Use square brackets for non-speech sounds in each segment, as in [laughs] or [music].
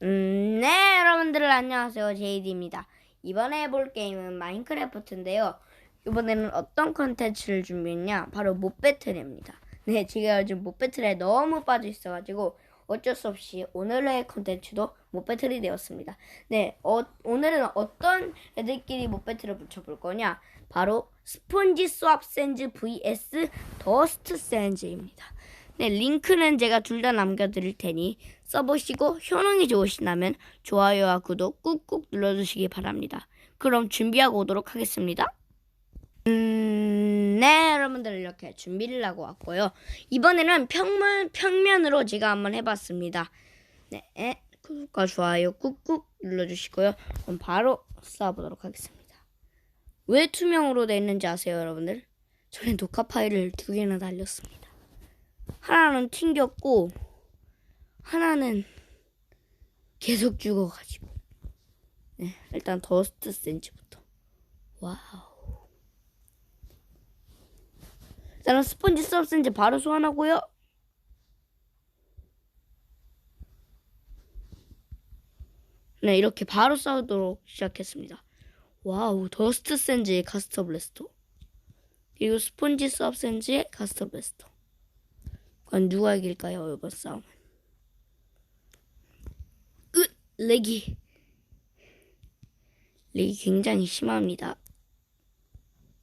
음, 네, 여러분들 안녕하세요. 제이디입니다. 이번에 해볼 게임은 마인크래프트인데요. 이번에는 어떤 컨텐츠를 준비했냐? 바로 못 배틀입니다. 네, 제가 요즘 못 배틀에 너무 빠져 있어가지고 어쩔 수 없이 오늘의 컨텐츠도 못 배틀이 되었습니다. 네, 어, 오늘은 어떤 애들끼리 못 배틀을 붙여볼 거냐? 바로 스폰지 스왑 샌즈 vs 더스트 샌즈입니다. 네, 링크는 제가 둘 다 남겨드릴 테니 써보시고 효능이 좋으시다면 좋아요와 구독 꾹꾹 눌러주시기 바랍니다. 그럼 준비하고 오도록 하겠습니다. 음, 네, 여러분들 이렇게 준비를 하고 왔고요. 이번에는 평면, 평면으로 제가 한번 해봤습니다. 네, 구독과 좋아요 꾹꾹 눌러주시고요. 그럼 바로 쏴보도록 하겠습니다. 왜 투명으로 돼 있는지 아세요, 여러분들? 저는 녹화 파일을 두 개나 달렸습니다. 하나는 튕겼고 하나는 계속 죽어가지고. 네 일단 더스트 센즈부터. 와우. 일단은 스펀지 서브 센즈 바로 소환하고요. 네 이렇게 바로 싸우도록 시작했습니다. 와우 더스트 센즈의 가스터 블래스터. 그리고 스펀지 서브 센즈의 가스터 블래스터 과연 누가 이길까요, 이번 싸움은? 으, 렉이. 렉이 굉장히 심합니다.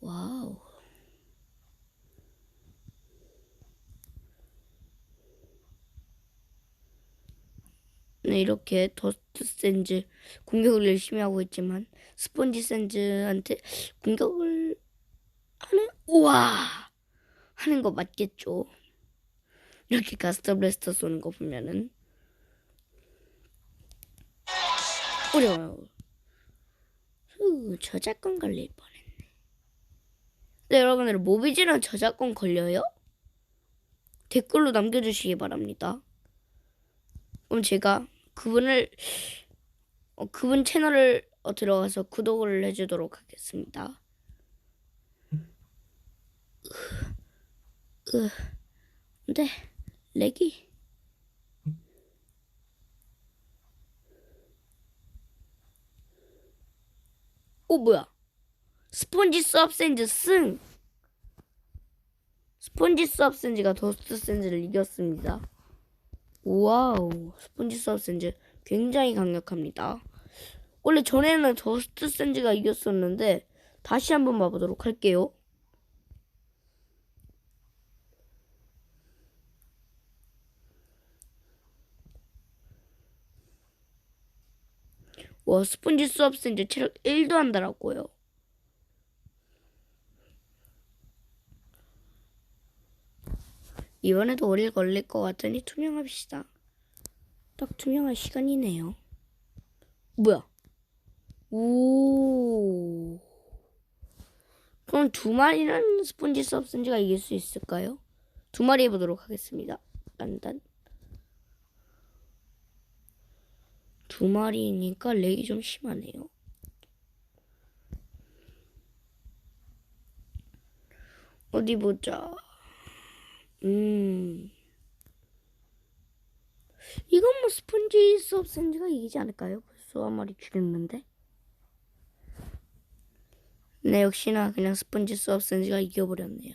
와우. 네, 이렇게 더스트 샌즈 공격을 열심히 하고 있지만 스펀지 샌즈한테 공격을 하는 우와 하는 거 맞겠죠? 이렇게 가스터 블래스터 쏘는 거 보면은 어려워요. 후, 저작권 걸릴 뻔했네. 네, 여러분들 모비지는 저작권 걸려요? 댓글로 남겨주시기 바랍니다. 그럼 제가 그분을 어, 그분 채널을 어, 들어가서 구독을 해주도록 하겠습니다. 으, 으, 네. 렉이. 오 뭐야? 스폰지 수업센즈 승! 스폰지 수업센즈가 더스트 센즈를 이겼습니다. 와우 스폰지 수업센즈 굉장히 강력합니다. 원래 전에는 더스트 센즈가 이겼었는데 다시 한번 봐보도록 할게요 와, 스폰지 수업생 이제 체력 1도 한다라고요. 이번에도 오래 걸릴 것 같으니 투명합시다. 딱 투명할 시간이네요. 뭐야? 오. 그럼 두 마리는 스폰지 수업생지가 이길 수 있을까요? 두 마리 해보도록 하겠습니다. 딴딴. 두 마리니까 렉이 좀 심하네요. 어디 보자. 음. 이건 뭐 스펀지 수업센즈가 이기지 않을까요? 벌써 한 마리 죽였는데. 네, 역시나 그냥 스펀지 수업센즈가 이겨버렸네요.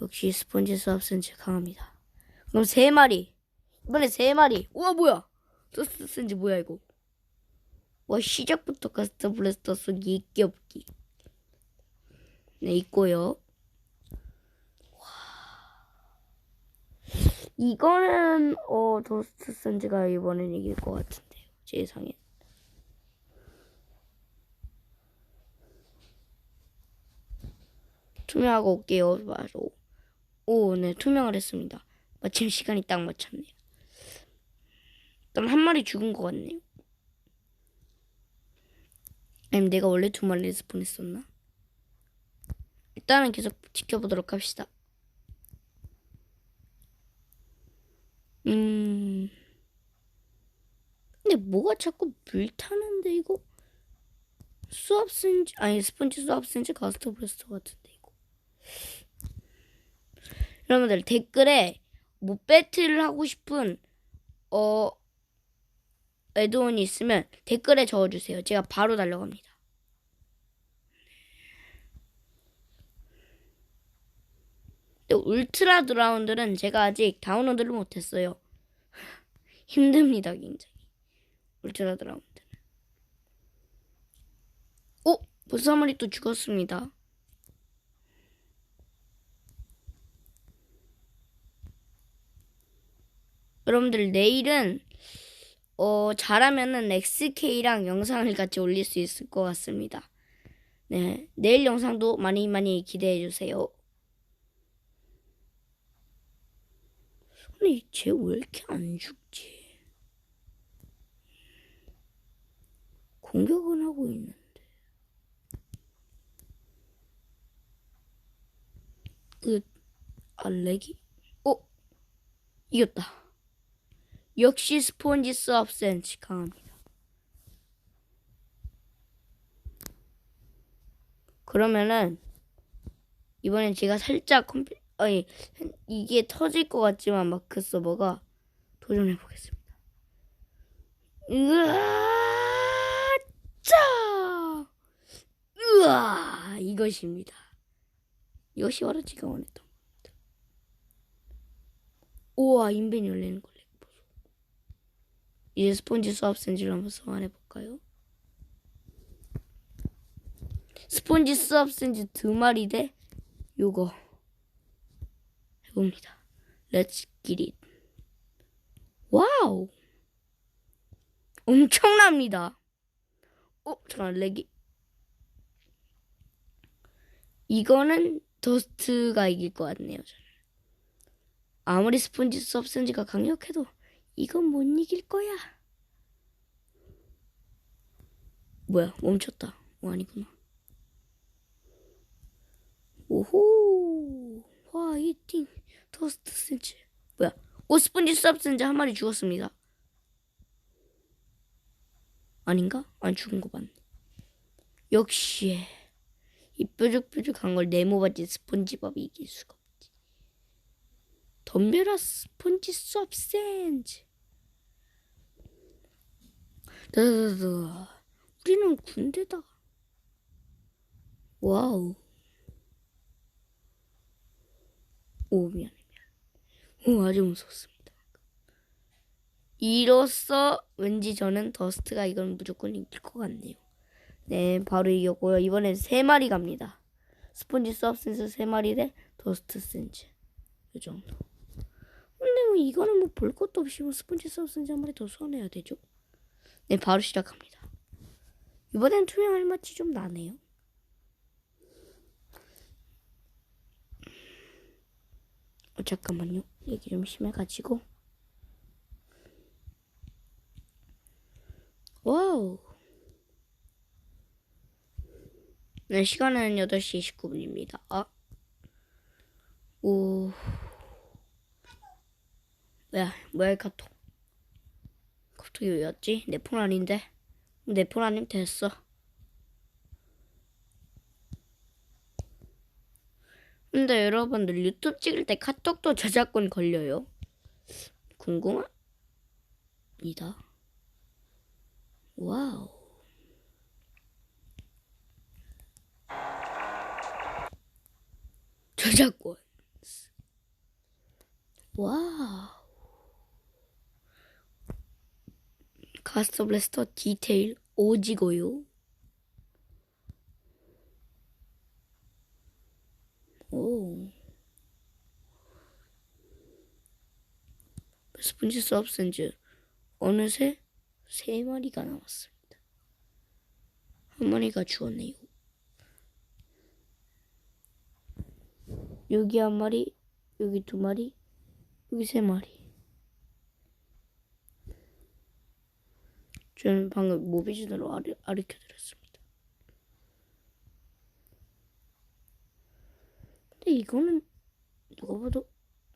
역시 스펀지 수업센즈 강합니다. 그럼 세 마리. 이번에 세 마리. 우와, 뭐야? 소스 쓴지 뭐야 이거? 와 시작부터 가스터 블래스터 쏘기 있기. 없기 네 있고요. 와. 이거는 어 도스트 선즈가 이번엔 이길 것 같은데요. 제 예상엔. 투명하고 올게요 바로 오네 투명을 했습니다. 마침 시간이 딱 맞췄네요 일단 한 마리 죽은 것 같네요. 아니면 내가 원래 두 마리 스폰 했었나? 일단은 계속 지켜보도록 합시다. 음. 근데 뭐가 자꾸 물 타는데 이거? 수압 센지 아니 스펀지 수압 센지 가스터 브레스터 같은데 이거. 여러분들 댓글에 뭐 배틀을 하고 싶은 어 애드온이 있으면 댓글에 적어주세요. 제가 바로 달려갑니다. 근데 울트라 드라운드는 제가 아직 다운로드를 못했어요. [laughs] 힘듭니다, 굉장히. 울트라 드라운드는. 오! 마리 또 죽었습니다. 여러분들 내일은 어 잘하면은 XK랑 영상을 같이 올릴 수 있을 것 같습니다. 네, 내일 영상도 많이 많이 기대해 주세요. 근데 쟤 왜 이렇게 안 죽지? 공격은 하고 있는데. 그 알레기? 어? 이겼다. 역시 스폰지 서브센치 강합니다. 그러면은 이번엔 제가 살짝 컴퓨 아니 이게 터질 것 같지만 마크 서버가 도전해 보겠습니다. 으아 짜 으아 이것입니다. 이것이 바로 제가 원했던 겁니다. 우와 인벤 열리는 걸. 이제 스폰지 수압 센지를 한번 소환해 볼까요? 스폰지 수압 센지 두 마리 대 요거 해봅니다. Let's get it. 와우! 엄청납니다. 어, 잠깐 렉이. 이거는 더스트가 이길 것 같네요. 저는. 아무리 스폰지 서브센지가 강력해도 이건 못 이길 거야. 뭐야 멈췄다. 어, 아니구나. 오호 화이팅 더스트 센즈 뭐야 오 스폰지 서브센즈 한 마리 죽었습니다. 아닌가? 안 죽은 거 맞네. 역시 이 뾰족뾰족한 걸 네모바지 스폰지밥이 이길 수가 없지. 덤벼라 스폰지 서브센즈. 다다다다. 우리는 군대다. 와우. 오 미안해 미안. 오 아주 무섭습니다. 이로써 왠지 저는 더스트가 이건 무조건 이길 것 같네요. 네, 바로 이겼고요. 이번엔 세 마리 갑니다. 스폰지 서브센스 세 마리 대 더스트 센즈. 이 정도. 근데 뭐 이거는 뭐 볼 것도 없이 뭐 스폰지 서브센스 한 마리 더 소환해야 되죠. 네, 바로 시작합니다. 이번엔 투명할 맛이 좀 나네요. 어, 잠깐만요. 얘기 좀 심해가지고. 와우. 네, 시간은 8시 19분입니다. 아. 오. 뭐야, 뭐야, 이 카톡. 왜 왔지? 내 폰 아닌데? 내 폰 아니면 됐어. 근데 여러분들 유튜브 찍을 때 카톡도 저작권 걸려요? 궁금합니다. 와우. 저작권. 와우. 가스터 블래스터 디테일 오지고요. 오. 스폰지 서브센즈 어느새 세 마리가 남았습니다. 한 마리가 죽었네요. 여기 한 마리, 여기 두 마리, 여기 세 마리. 저는 방금 모비진으로 아르, 아르켜드렸습니다. 근데 이거는 누가 봐도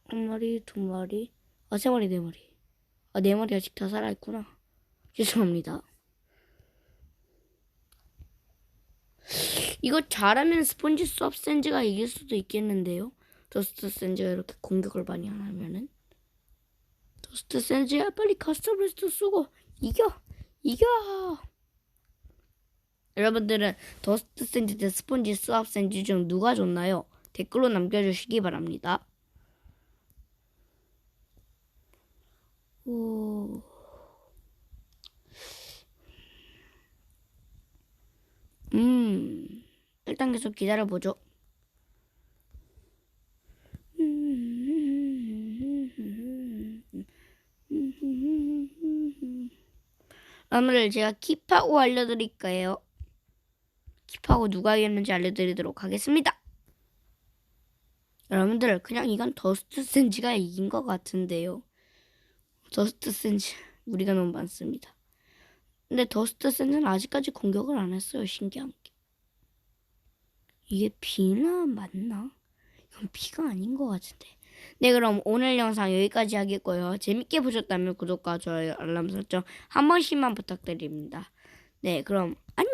한 마리, 두 마리, 아 세 마리, 네 마리. 아 네 마리 아직 다 살아있구나. 죄송합니다. 이거 잘하면 스폰지 서브센즈가 이길 수도 있겠는데요. 더스트 센즈가 이렇게 공격을 많이 안 하면은 더스트 센즈야 빨리 카스터 브레스트 쓰고 이겨 이겨 여러분들은 더스트 샌드 대 스폰지 스왑 샌드 중 누가 좋나요? 댓글로 남겨주시기 바랍니다. 오. 음, 일단 계속 기다려보죠. 오늘 제가 킵하고 알려드릴까요? 킵하고 누가 이겼는지 알려드리도록 하겠습니다. 여러분들 그냥 이건 더스트 센지가 이긴 것 같은데요. 더스트 센지 우리가 너무 많습니다. 근데 더스트 센지는 아직까지 공격을 안 했어요. 신기한 게. 이게 비나 맞나? 이건 비가 아닌 것 같은데. 네 그럼 오늘 영상 여기까지 하겠고요. 재밌게 보셨다면 구독과 좋아요 알람 설정 한 번씩만 부탁드립니다. 네 그럼 안녕.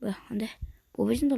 뭐야 안돼 모비신 돌